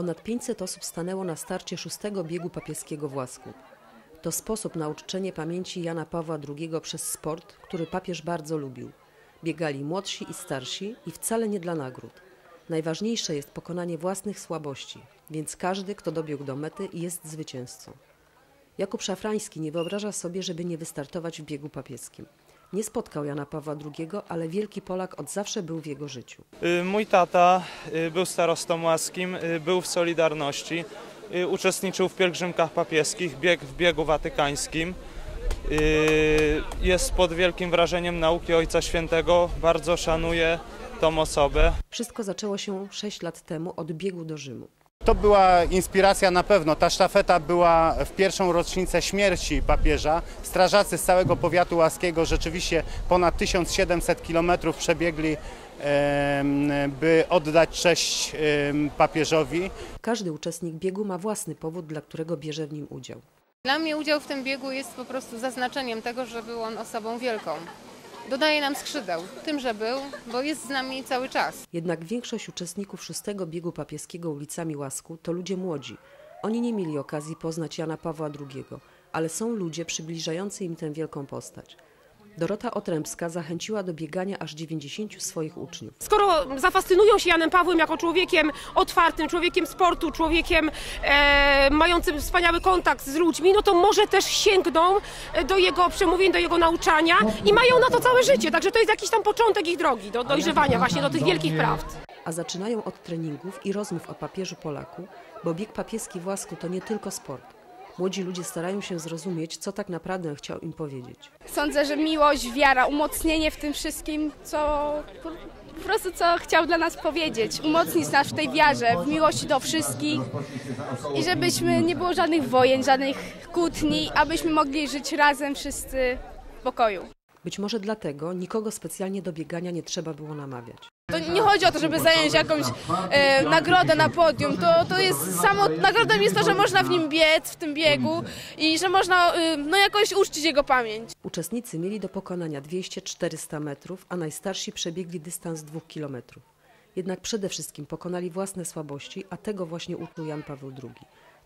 Ponad 500 osób stanęło na starcie szóstego biegu papieskiego w Łasku. To sposób na uczczenie pamięci Jana Pawła II przez sport, który papież bardzo lubił. Biegali młodsi i starsi i wcale nie dla nagród. Najważniejsze jest pokonanie własnych słabości, więc każdy, kto dobiegł do mety, jest zwycięzcą. Jakub Szafrański nie wyobraża sobie, żeby nie wystartować w biegu papieskim. Nie spotkał Jana Pawła II, ale wielki Polak od zawsze był w jego życiu. Y, Mój tata y, był starostą łaskim, y, był w Solidarności, uczestniczył w pielgrzymkach papieskich, biegł w biegu watykańskim. Jest pod wielkim wrażeniem nauki Ojca Świętego, bardzo szanuje tą osobę. Wszystko zaczęło się 6 lat temu od biegu do Rzymu. To była inspiracja na pewno. Ta sztafeta była w pierwszą rocznicę śmierci papieża. Strażacy z całego powiatu łaskiego rzeczywiście ponad 1700 kilometrów przebiegli, by oddać cześć papieżowi. Każdy uczestnik biegu ma własny powód, dla którego bierze w nim udział. Dla mnie udział w tym biegu jest po prostu zaznaczeniem tego, że był on osobą wielką. Dodaje nam skrzydeł tym, że był, bo jest z nami cały czas. Jednak większość uczestników szóstego biegu papieskiego ulicami Łasku to ludzie młodzi. Oni nie mieli okazji poznać Jana Pawła II, ale są ludzie przybliżający im tę wielką postać. Dorota Otrębska zachęciła do biegania aż 90 swoich uczniów. skoro zafascynują się Janem Pawłem jako człowiekiem otwartym, człowiekiem sportu, człowiekiem e, mającym wspaniały kontakt z ludźmi, no to może też sięgną e, do jego przemówień, do jego nauczania i mają na to całe życie. Także to jest jakiś tam początek ich drogi do dojrzewania właśnie do tych wielkich prawd. A zaczynają od treningów i rozmów o papieżu Polaku, bo bieg papieski w Łasku to nie tylko sport. Młodzi ludzie starają się zrozumieć, co tak naprawdę chciał im powiedzieć. Sądzę, że miłość, wiara, umocnienie w tym wszystkim, co po, prostu co chciał dla nas powiedzieć. Umocnić nas w tej wiarze, w miłości do wszystkich i żebyśmy nie było żadnych wojen, żadnych kłótni, abyśmy mogli żyć razem wszyscy w pokoju. Być może dlatego nikogo specjalnie do biegania nie trzeba było namawiać. To nie chodzi o to, żeby zająć jakąś e, nagrodę na podium. To, to jest samo, nagrodą jest to, że można w nim biec, w tym biegu i że można e, no, jakoś uczcić jego pamięć. Uczestnicy mieli do pokonania 200-400 metrów, a najstarsi przebiegli dystans 2 kilometrów. Jednak przede wszystkim pokonali własne słabości, a tego właśnie uczył Jan Paweł II.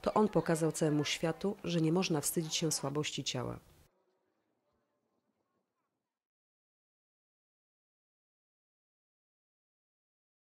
To on pokazał całemu światu, że nie można wstydzić się słabości ciała.